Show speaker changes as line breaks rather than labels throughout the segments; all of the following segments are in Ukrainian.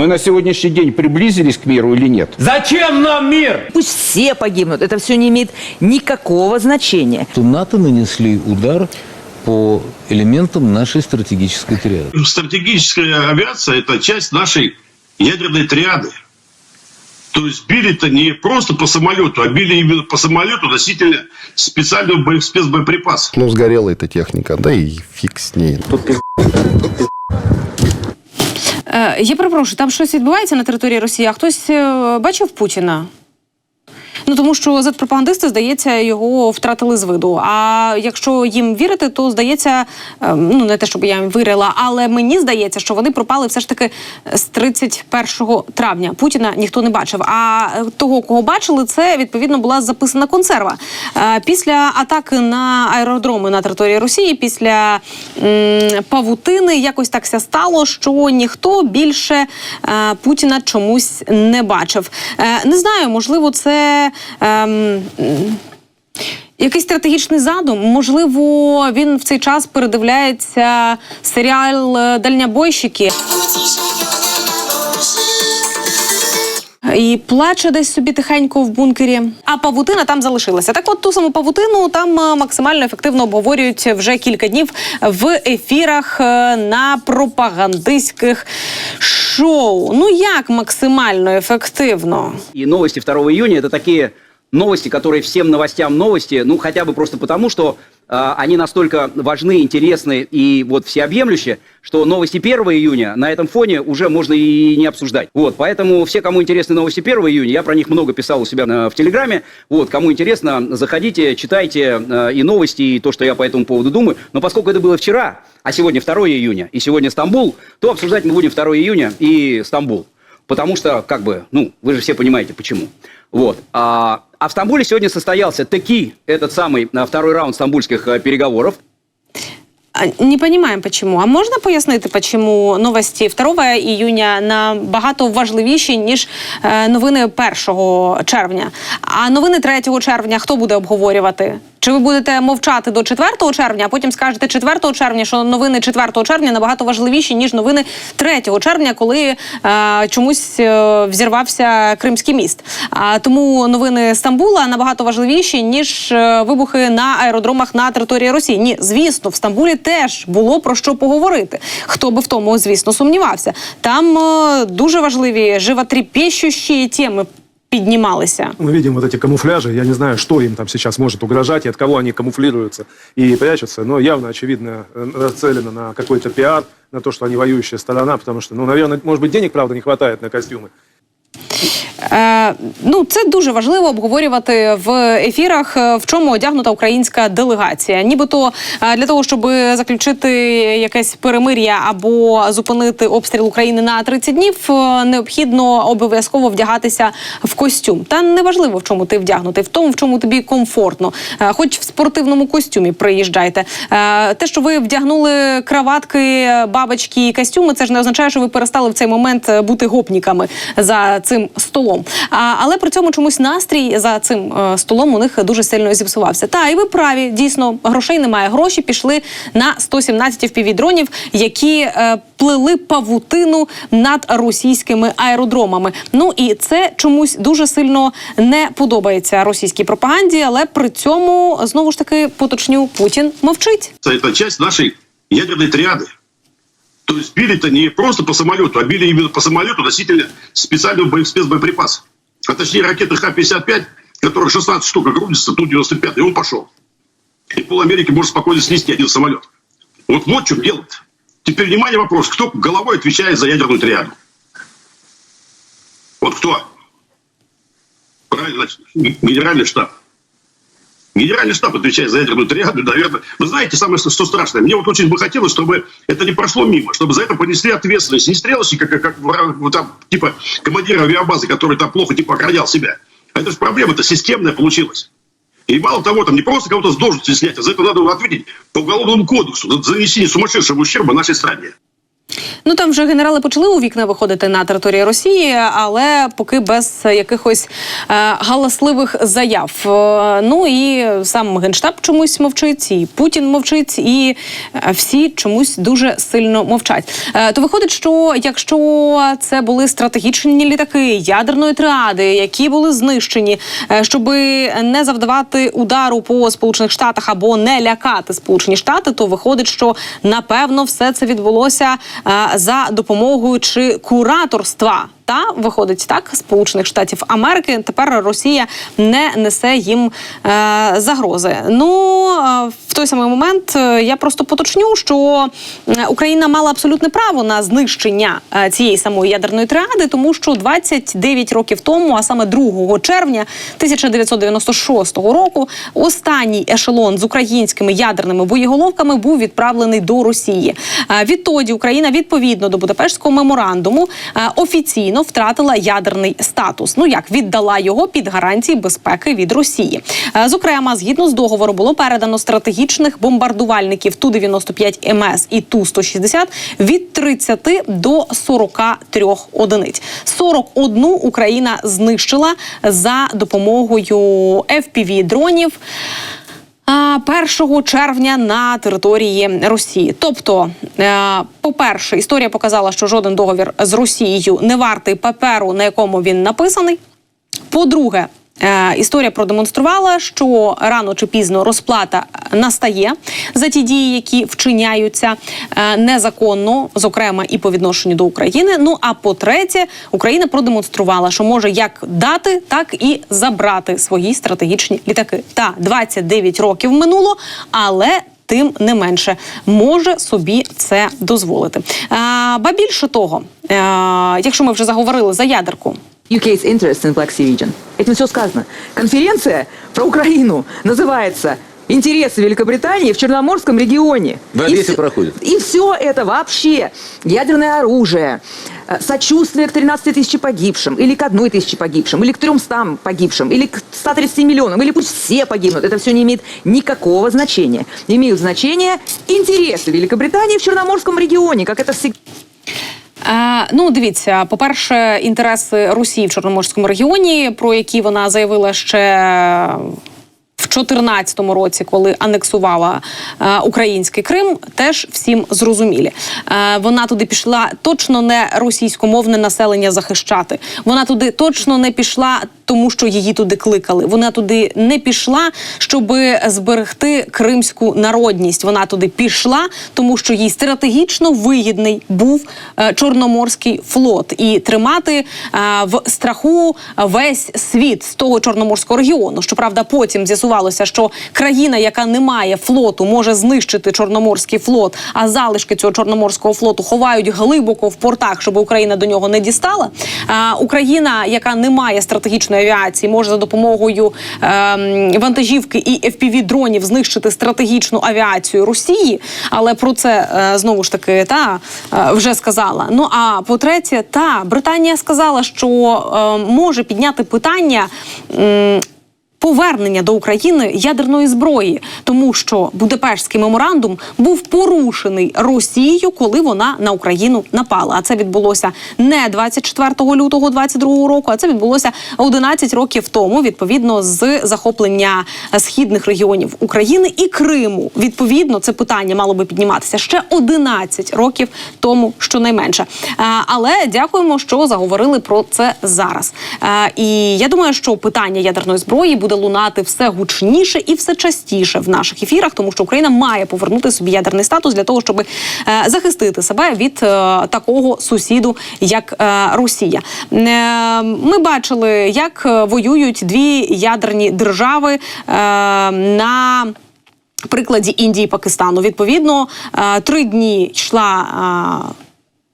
Мы на сегодняшний день приблизились к миру или нет?
Зачем нам мир?
Пусть все погибнут, это все не имеет никакого значения.
что НАТО нанесли удар по элементам нашей стратегической триады.
Стратегическая авиация – это часть нашей ядерной триады. То есть били-то не просто по самолету, а били именно по самолету носителя специального боя- спецбоеприпаса.
Ну, сгорела эта техника, да и фиг с ней.
Е, я перепрошую, там щось відбувається на території Росії. А хтось е, бачив Путіна? Ну тому що зетпропагандисти, здається, його втратили з виду. А якщо їм вірити, то здається, е, ну не те, щоб я їм вірила, але мені здається, що вони пропали все ж таки з 31 травня. Путіна ніхто не бачив. А того, кого бачили, це відповідно була записана консерва. Е, Після атаки на аеродроми на території Росії, після м, павутини, якось так ся стало, що ніхто більше е, Путіна чомусь не бачив. Е, не знаю, можливо, це. Ем, Якийсь стратегічний задум, можливо, він в цей час передивляється серіал е, Дальнябойщики. І плаче десь собі тихенько в бункері. А павутина там залишилася. Так, от ту саму павутину там е, максимально ефективно обговорюють вже кілька днів в ефірах е, на пропагандистських. Ну як максимально ефективно?
И новости 2 июня это такие новости, которые всем новостям новости, ну хотя бы просто потому, что э, они настолько важны, интересны и вот всеобъемлющие, что новости 1 июня на этом фоне уже можно и не обсуждать. Вот, поэтому все, кому интересны новости 1 июня, я про них много писал у себя на- в Телеграме, вот, кому интересно, заходите, читайте э, и новости, и то, что я по этому поводу думаю. Но поскольку это было вчера, а сегодня 2 июня, и сегодня Стамбул, то обсуждать мы будем 2 июня и Стамбул. Потому что, как бы, ну, вы же все понимаете, почему. Вот. А, а в Стамбуле сегодня состоялся таки этот самый второй раунд стамбульских а, переговоров.
Не понимаем, почему. А можна пояснити, почему новості 2 іюня набагато важливіші, ніж е, новини 1 червня? А новини 3 червня хто буде обговорювати? Чи ви будете мовчати до 4 червня, а потім скажете 4 червня, що новини 4 червня набагато важливіші, ніж новини 3 червня, коли е, чомусь е, взірвався Кримський міст. А тому новини Стамбула набагато важливіші, ніж е, вибухи на аеродромах на території Росії. Ні, звісно, в Стамбулі теж було про що поговорити. Хто би в тому, звісно, сумнівався. Там е, дуже важливі животрепещущі теми піднімалися.
Мы видим вот эти камуфляжи. Я не знаю, что им там сейчас может угрожать и от кого они камуфлируются и прячутся. Но явно, очевидно, э, нацелено на какой-то пиар, на то, что они воюющая сторона, потому что, ну, наверное, может быть, денег, правда, не хватает на костюмы.
Е, ну, це дуже важливо обговорювати в ефірах, е, в чому одягнута українська делегація. Нібито е, для того, щоб заключити якесь перемир'я або зупинити обстріл України на 30 днів, необхідно обов'язково вдягатися в костюм. Та неважливо, в чому ти вдягнутий, в тому, в чому тобі комфортно. Хоч в спортивному костюмі приїжджайте. Те, що ви вдягнули краватки, бабочки і костюми, це ж не означає, що ви перестали в цей момент бути гопніками за цим столом. А, але при цьому чомусь настрій за цим е, столом у них дуже сильно зіпсувався. Та і ви праві, дійсно, грошей немає. Гроші пішли на 117 впівдронів, які е, плели павутину над російськими аеродромами. Ну і це чомусь дуже сильно не подобається російській пропаганді, але при цьому знову ж таки поточню Путін мовчить.
Это часть нашей ядерной триады. То есть били-то не просто по самолету, а били именно по самолету носителя специального спецбоеприпаса. А точнее ракеты Х-55, которых 16 штук грудится, Ту-95, и он пошел. И пол Америки может спокойно снести один самолет. Вот вот что делать. Теперь, внимание, вопрос. Кто головой отвечает за ядерную триаду? Вот кто? Правильно, генеральный штаб. Генеральный штаб отвечает за ядерную триаду, наверное. Вы знаете, самое что страшное, мне вот очень бы хотелось, чтобы это не прошло мимо, чтобы за это понесли ответственность. Не стрелочники, как, как вот там, типа командира авиабазы, который там плохо типа охранял себя. Это же проблема, это системная получилась. И мало того, там не просто кого-то с должности снять, а за это надо ответить по уголовному кодексу за нанесение сумасшедшего ущерба нашей стране.
Ну там вже генерали почали у вікна виходити на території Росії, але поки без якихось е, галасливих заяв. Е, ну і сам генштаб чомусь мовчить, і Путін мовчить, і е, всі чомусь дуже сильно мовчать. Е, то виходить, що якщо це були стратегічні літаки ядерної триади, які були знищені, е, щоб не завдавати удару по сполучених штатах або не лякати Сполучені Штати, то виходить, що напевно все це відбулося за допомогою чи кураторства. Та виходить так Сполучених Штатів Америки. Тепер Росія не несе їм е, загрози. Ну е, в той самий момент е, я просто поточню, що е, Україна мала абсолютне право на знищення цієї самої ядерної триади, тому що 29 років тому, а саме 2 червня 1996 року, останній ешелон з українськими ядерними боєголовками був відправлений до Росії. Відтоді Україна відповідно до Будапештського меморандуму е, офіційно втратила ядерний статус. Ну як віддала його під гарантії безпеки від Росії. Е, Зокрема, згідно з договору, було передано стратегічних бомбардувальників ту 95 МС і ту 160 від 30 до 43 одиниць. 41 Україна знищила за допомогою fpv дронів. А, 1 червня на території Росії. Тобто, е, по-перше, історія показала, що жоден договір з Росією не вартий паперу, на якому він написаний. По-друге, історія продемонструвала, що рано чи пізно розплата настає за ті дії, які вчиняються е, незаконно, зокрема і по відношенню до України. Ну а по-третє, Україна продемонструвала, що може як дати, так і забрати свої стратегічні літаки. Та 29 років минуло, але тим не менше може собі це дозволити. А, ба більше того, е, якщо ми вже заговорили за ядерку.
UK's interest in Black Sea region. Этим все сказано. Конференция про Украину называется «Интересы Великобритании в Черноморском регионе».
В
И
Одессе
всё-
проходит.
И все это вообще, ядерное оружие, э, сочувствие к 13 тысячи погибшим, или к одной тысяче погибшим, или к 300 погибшим, или к 130 миллионам, или пусть все погибнут. Это все не имеет никакого значения. Имеют значение интересы Великобритании в Черноморском регионе, как это всегда.
Е, ну, дивіться, по-перше, інтереси Росії в Чорноморському регіоні, про які вона заявила ще в 2014 році, коли анексувала е, український Крим, теж всім зрозумілі. Е, вона туди пішла точно не російськомовне населення захищати. Вона туди точно не пішла, тому що її туди кликали. Вона туди не пішла, щоб зберегти кримську народність. Вона туди пішла, тому що їй стратегічно вигідний був е, Чорноморський флот і тримати е, в страху весь світ з того чорноморського регіону. Щоправда, потім з'ясувалося, що країна, яка не має флоту, може знищити чорноморський флот, а залишки цього чорноморського флоту ховають глибоко в портах, щоб Україна до нього не дістала. А Україна, яка не має стратегічної авіації, може за допомогою е, вантажівки і fpv дронів знищити стратегічну авіацію Росії. Але про це е, знову ж таки та е, вже сказала. Ну а по-третє, та Британія сказала, що е, може підняти питання. м, Повернення до України ядерної зброї, тому що Будапештський меморандум був порушений Росією, коли вона на Україну напала. А це відбулося не 24 лютого 22 року, а це відбулося 11 років тому, відповідно з захоплення східних регіонів України і Криму. Відповідно, це питання мало би підніматися ще 11 років тому, щонайменше. Але дякуємо, що заговорили про це зараз. І я думаю, що питання ядерної зброї буде лунати все гучніше і все частіше в наших ефірах, тому що Україна має повернути собі ядерний статус для того, щоб е, захистити себе від е, такого сусіду, як е, Росія. Ми бачили, як воюють дві ядерні держави на прикладі Індії і Пакистану. Відповідно, три дні йшла.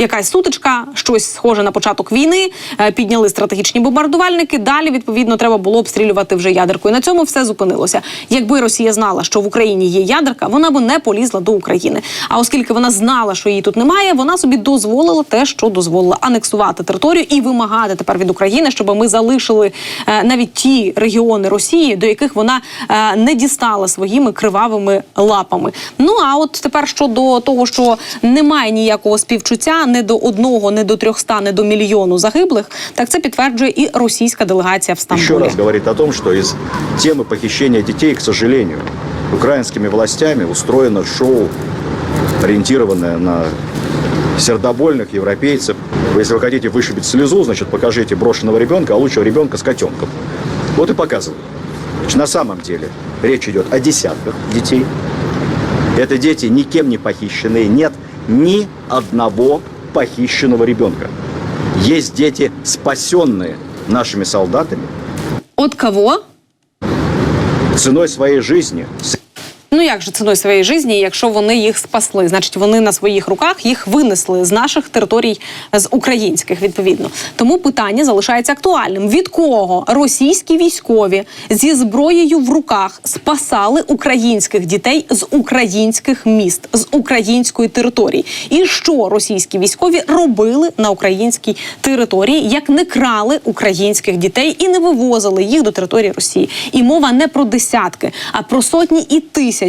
Якась сутичка, щось схоже на початок війни. е, Підняли стратегічні бомбардувальники. Далі відповідно треба було обстрілювати вже ядеркою. На цьому все зупинилося. Якби Росія знала, що в Україні є ядерка, вона би не полізла до України. А оскільки вона знала, що її тут немає, вона собі дозволила те, що дозволила анексувати територію і вимагати тепер від України, щоб ми залишили е, навіть ті регіони Росії, до яких вона е, не дістала своїми кривавими лапами. Ну а от тепер щодо того, що немає ніякого співчуття не до одного, не до трьохста, не до мільйону загиблих, так це підтверджує і російська делегація в
Еще
Стамбулі.
раз говорит о том, что из темы похищения детей, к сожалению, украинскими властями устроено шоу, ориентированное на сердобольных европейцев. Если вы хотите вышибить слезу, значит, покажите брошенного ребенка, а лучше ребенка с котенком. Вот и показывают. Значит, на самом деле речь идет о десятках детей. Это дети никем не похищенные. Нет ни одного похищенного ребенка. Есть дети, спасенные нашими солдатами,
От кого?
ценой своей жизни, с
Ну як же ціною своєї житті, якщо вони їх спасли? Значить, вони на своїх руках їх винесли з наших територій, з українських відповідно. Тому питання залишається актуальним: від кого російські військові зі зброєю в руках спасали українських дітей з українських міст, з української території? І що російські військові робили на українській території, як не крали українських дітей і не вивозили їх до території Росії? І мова не про десятки, а про сотні і тисячі.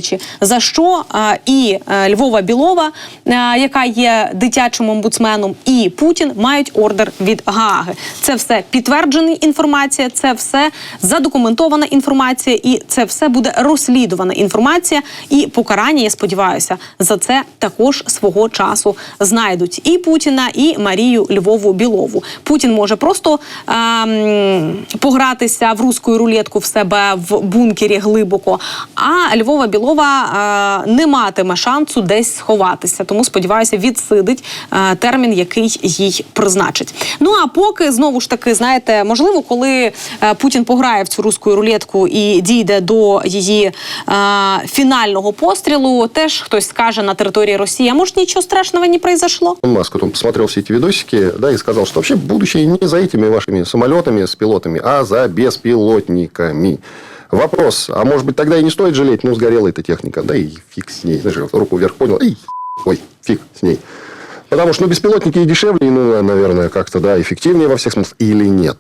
За що і е, Львова Білова, е, яка є дитячим омбудсменом, і Путін мають ордер від Гааги. Це все підтверджена інформація, це все задокументована інформація, і це все буде розслідувана інформація. І покарання, я сподіваюся, за це також свого часу знайдуть і Путіна, і Марію Львову Білову. Путін може просто ем, погратися в руську рулетку в себе в бункері глибоко. А Львова Білова е, не матиме шансу десь сховатися. Тому сподіваюся, відсидить е, термін, який їй призначить. Ну а поки знову ж таки, знаєте, можливо, коли е, Путін пограє в цю руську рулетку і дійде до її фінального пострілу, теж хтось скаже на території Росії, а може нічого страшного не произошло.
Маск, он посмотрел все эти видосики, да, и сказал, что вообще будущее не за этими вашими самолетами с пилотами, а за беспилотниками. Вопрос, а может быть тогда и не стоит жалеть, ну, сгорела эта техника, да, и фиг с ней. Знаешь, руку вверх поднял, и ой, фиг с ней. Потому что, ну, беспилотники и дешевле, и, ну, наверное, как-то, да, эффективнее во всех смыслах, или нет?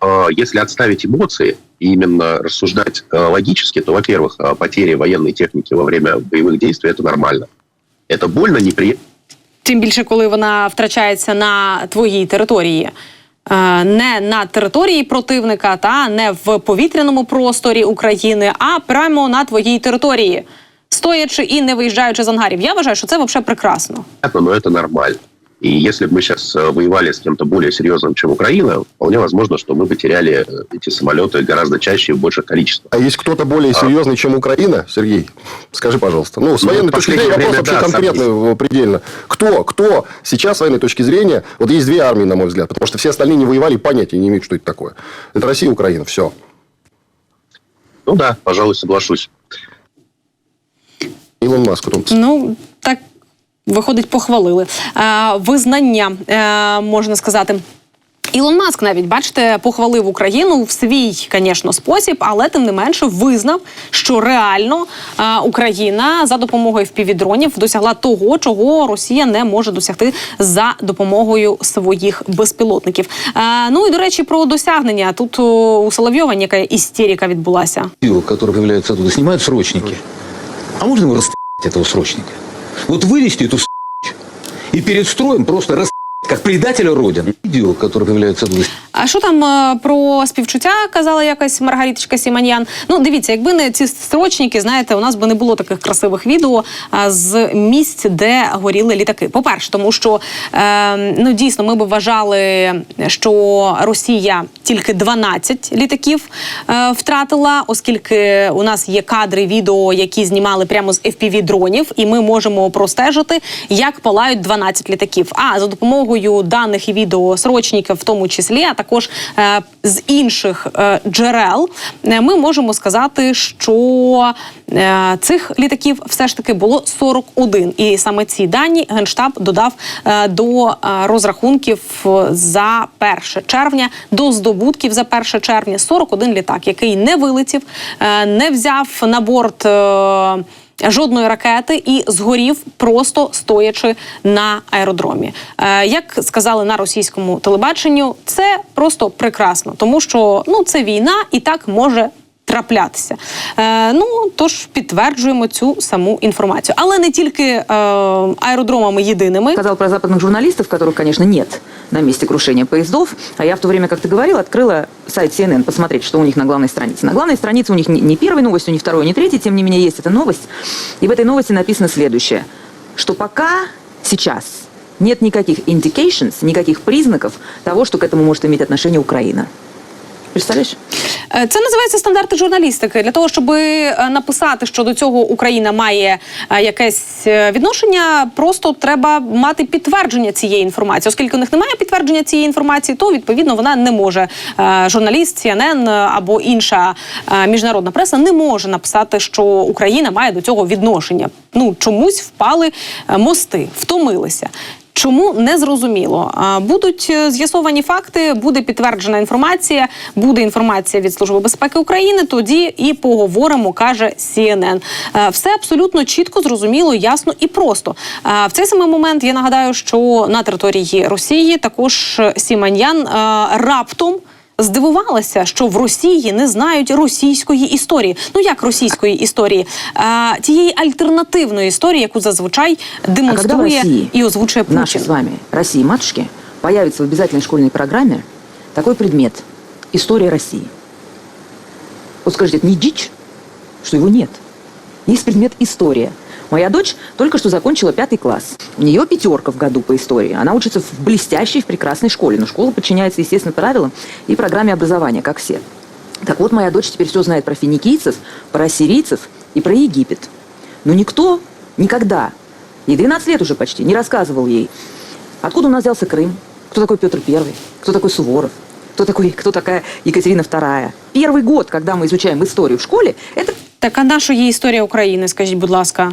А, Если отставить эмоции и именно рассуждать э, логически, то, во-первых, э, потери военной техники во время боевых действий – это нормально. Это больно, неприятно.
Тим більше, коли вона втрачається на твоїй території. Е, Не на території противника, та не в повітряному просторі України, а прямо на твоїй території, стоячи і не виїжджаючи з ангарів. Я вважаю, що це взагалі прекрасно.
но это нормально. И если бы мы сейчас э, воевали с кем-то более серьезным, чем Украина, вполне возможно, что мы бы теряли э, эти самолеты гораздо чаще и в больших количествах.
А есть кто-то более серьезный, чем Украина, Сергей? Скажи, пожалуйста. Ну, с
Ну,
военной
в
точки зрения, вопрос
время,
вообще
да,
конкретный э, предельно. Кто, кто сейчас, с военной точки зрения, вот есть две армии, на мой взгляд, потому что все остальные не воевали, понятия не имеют, что это такое. Это Россия и Украина, все.
Ну да, пожалуй, соглашусь.
Илон Маск,
Ну виходить, похвалили. Е, визнання е, можна сказати. Ілон Маск навіть бачите, похвалив Україну в свій, звісно, спосіб, але тим не менше визнав, що реально е, Україна за допомогою впівдронів досягла того, чого Росія не може досягти за допомогою своїх безпілотників. Е, ну і до речі, про досягнення тут у Соловйова яка істерика відбулася.
Который появляется оттуда, снимают срочники. А можно его расстрелять, этого срочника? Вот вылезти эту с*** и перед строем просто расстрелять, как предателя Родины. Видео, которое появляется оттуда,
А що там е, про співчуття казала якась Маргариточка Сіманян? Ну, дивіться, якби не ці строчники, знаєте, у нас би не було таких красивих відео а, з місць, де горіли літаки. По-перше, тому що е, ну дійсно ми б вважали, що Росія тільки 12 літаків е, втратила, оскільки у нас є кадри відео, які знімали прямо з FPV дронів, і ми можемо простежити, як палають 12 літаків. А за допомогою допомогою даних і відео срочників, в тому числі, а також е, з інших е, джерел, е, ми можемо сказати, що е, цих літаків все ж таки було 41. І саме ці дані генштаб додав е, до е, розрахунків за 1 червня, до здобутків за 1 червня 41 літак, який не вилетів, е, не взяв на борт. е, Жодної ракети і згорів просто стоячи на аеродромі. Е, як сказали на російському телебаченню, це просто прекрасно, тому що ну це війна і так може Траплятися, е, ну тож підтверджуємо цю саму інформацію, але не тільки е, аеродромами єдиними.
Сказал про западных журналистов, которых, конечно, нет на месте крушения поездов. А я в то время, как ты говорил, открыла сайт CNN посмотреть, что у них на главной странице. На главной странице у них не, не первой новостью, не второй, не третьей, тем не менее есть эта новость. И в этой новости написано следующее, что пока сейчас нет никаких indications, никаких признаков того, что к этому может иметь отношение Украина. Представляешь?
Е, Це називається стандарти журналістики. Для того, щоб е, написати, що до цього Україна має е, якесь відношення, просто треба мати підтвердження цієї інформації. Оскільки у них немає підтвердження цієї інформації, то відповідно вона не може. Журналіст CNN або інша міжнародна преса не може написати, що Україна має до цього відношення. Ну чомусь впали мости, втомилися. Чому не зрозуміло? Будуть е, з'ясовані факти, буде підтверджена інформація, буде інформація від Служби безпеки України. Тоді і поговоримо, каже CNN. Е, Все абсолютно чітко, зрозуміло, ясно і просто. Е, В цей самий момент я нагадаю, що на території Росії також Сіманьян раптом. Здивувалася, що в Росії не знають російської історії. Ну як російської історії, а, тієї альтернативної історії, яку зазвичай демонструє
России
і озвучує Путін.
наши с вами, России матушки, появится в обязательной школьной программе такой предмет – история России. Вот скажите, это не дичь, что его нет. Есть предмет история. Моя дочь только что закончила пятый класс. У нее пятерка в году по истории. Она учится в блестящей, в прекрасной школе. Но школа подчиняется, естественно, правилам и программе образования, как все. Так вот, моя дочь теперь все знает про финикийцев, про ассирийцев и про Египет. Но никто никогда, ей 12 лет уже почти, не рассказывал ей, откуда у нас взялся Крым, кто такой Петр Первый, кто такой Суворов, кто, такой, кто такая Екатерина II. Первый год, когда мы изучаем историю в школе, это
Так а наша є історія України? Скажіть, будь ласка.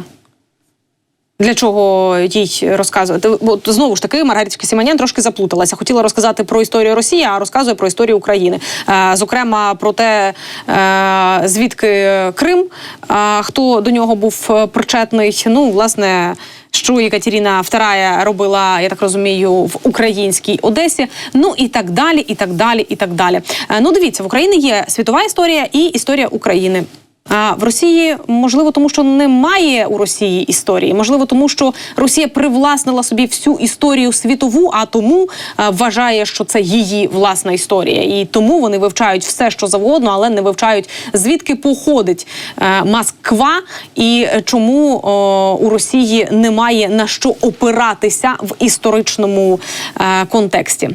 Для чого їй розказувати? Бо знову ж таки Маргаритська Сіманян трошки заплуталася. Хотіла розказати про історію Росії, а розказує про історію України. Е, зокрема, про те, е, звідки Крим, е, хто до нього був причетний. Ну, власне. Що Екатерина II робила, я так розумію, в українській Одесі. Ну і так далі, і так далі, і так далі. Ну, дивіться, в Україні є світова історія і історія України. А в Росії можливо, тому що немає у Росії історії, можливо, тому що Росія привласнила собі всю історію світову, а тому е, вважає, що це її власна історія, і тому вони вивчають все, що завгодно, але не вивчають звідки походить е, Москва і чому о, у Росії немає на що опиратися в історичному е, контексті.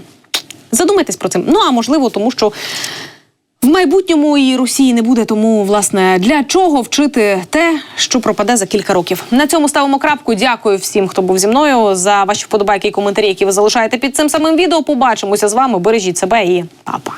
Задумайтесь про це. Ну а можливо, тому що. В майбутньому і Росії не буде, тому власне для чого вчити те, що пропаде за кілька років. На цьому ставимо крапку. Дякую всім, хто був зі мною за ваші вподобайки і коментарі, які ви залишаєте під цим самим відео. Побачимося з вами. Бережіть себе і па-па.